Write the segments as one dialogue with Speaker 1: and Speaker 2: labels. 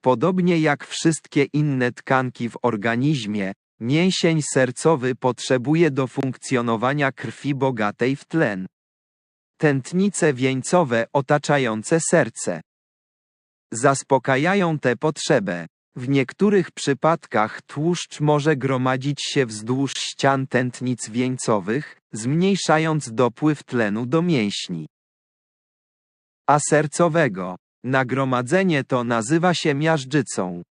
Speaker 1: Podobnie jak wszystkie inne tkanki w organizmie, mięsień sercowy potrzebuje do funkcjonowania krwi bogatej w tlen. Tętnice wieńcowe otaczające serce zaspokajają tę potrzebę. W niektórych przypadkach tłuszcz może gromadzić się wzdłuż ścian tętnic wieńcowych, zmniejszając dopływ tlenu do mięśni. A sercowego. Nagromadzenie to nazywa się miażdżycą.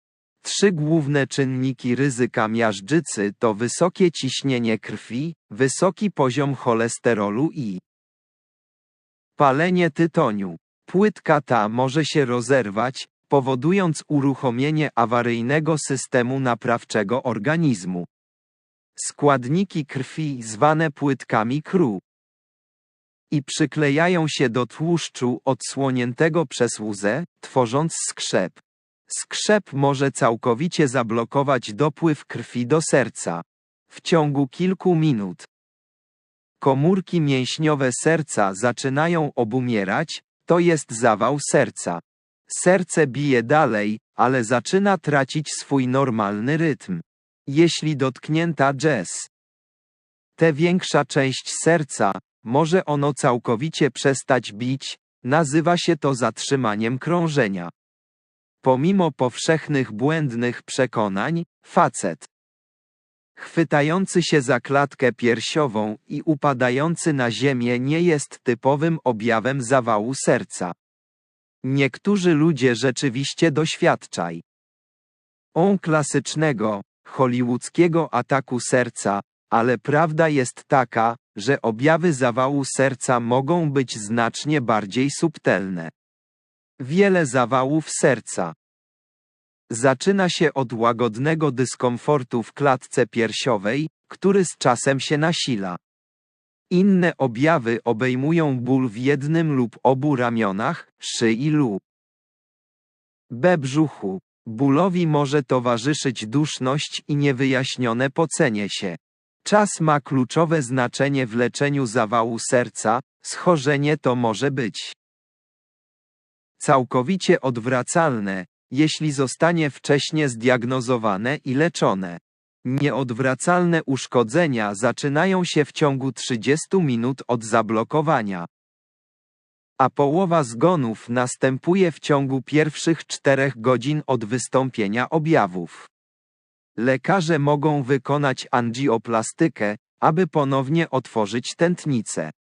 Speaker 1: Trzy główne czynniki ryzyka miażdżycy to wysokie ciśnienie krwi, wysoki poziom cholesterolu i palenie tytoniu. Płytka ta może się rozerwać, powodując uruchomienie awaryjnego systemu naprawczego organizmu. Składniki krwi zwane płytkami KRU i przyklejają się do tłuszczu odsłoniętego przez łzę, tworząc skrzep. Skrzep może całkowicie zablokować dopływ krwi do serca. W ciągu kilku minut komórki mięśniowe serca zaczynają obumierać, to jest zawał serca. Serce bije dalej, ale zaczyna tracić swój normalny rytm. Jeśli dotknięta jazz, te większa część serca, może ono całkowicie przestać bić, nazywa się to zatrzymaniem krążenia. Pomimo powszechnych błędnych przekonań, facet chwytający się za klatkę piersiową i upadający na ziemię nie jest typowym objawem zawału serca. Niektórzy ludzie rzeczywiście doświadczaj. On klasycznego, hollywoodzkiego ataku serca, ale prawda jest taka, że objawy zawału serca mogą być znacznie bardziej subtelne. Wiele zawałów serca zaczyna się od łagodnego dyskomfortu w klatce piersiowej, który z czasem się nasila. Inne objawy obejmują ból w jednym lub obu ramionach, szyi lub b brzuchu. Bólowi może towarzyszyć duszność i niewyjaśnione pocenie się. Czas ma kluczowe znaczenie w leczeniu zawału serca, schorzenie to może być całkowicie odwracalne, jeśli zostanie wcześnie zdiagnozowane i leczone. Nieodwracalne uszkodzenia zaczynają się w ciągu 30 minut od zablokowania. A połowa zgonów następuje w ciągu pierwszych 4 godzin od wystąpienia objawów. Lekarze mogą wykonać angioplastykę, aby ponownie otworzyć tętnicę.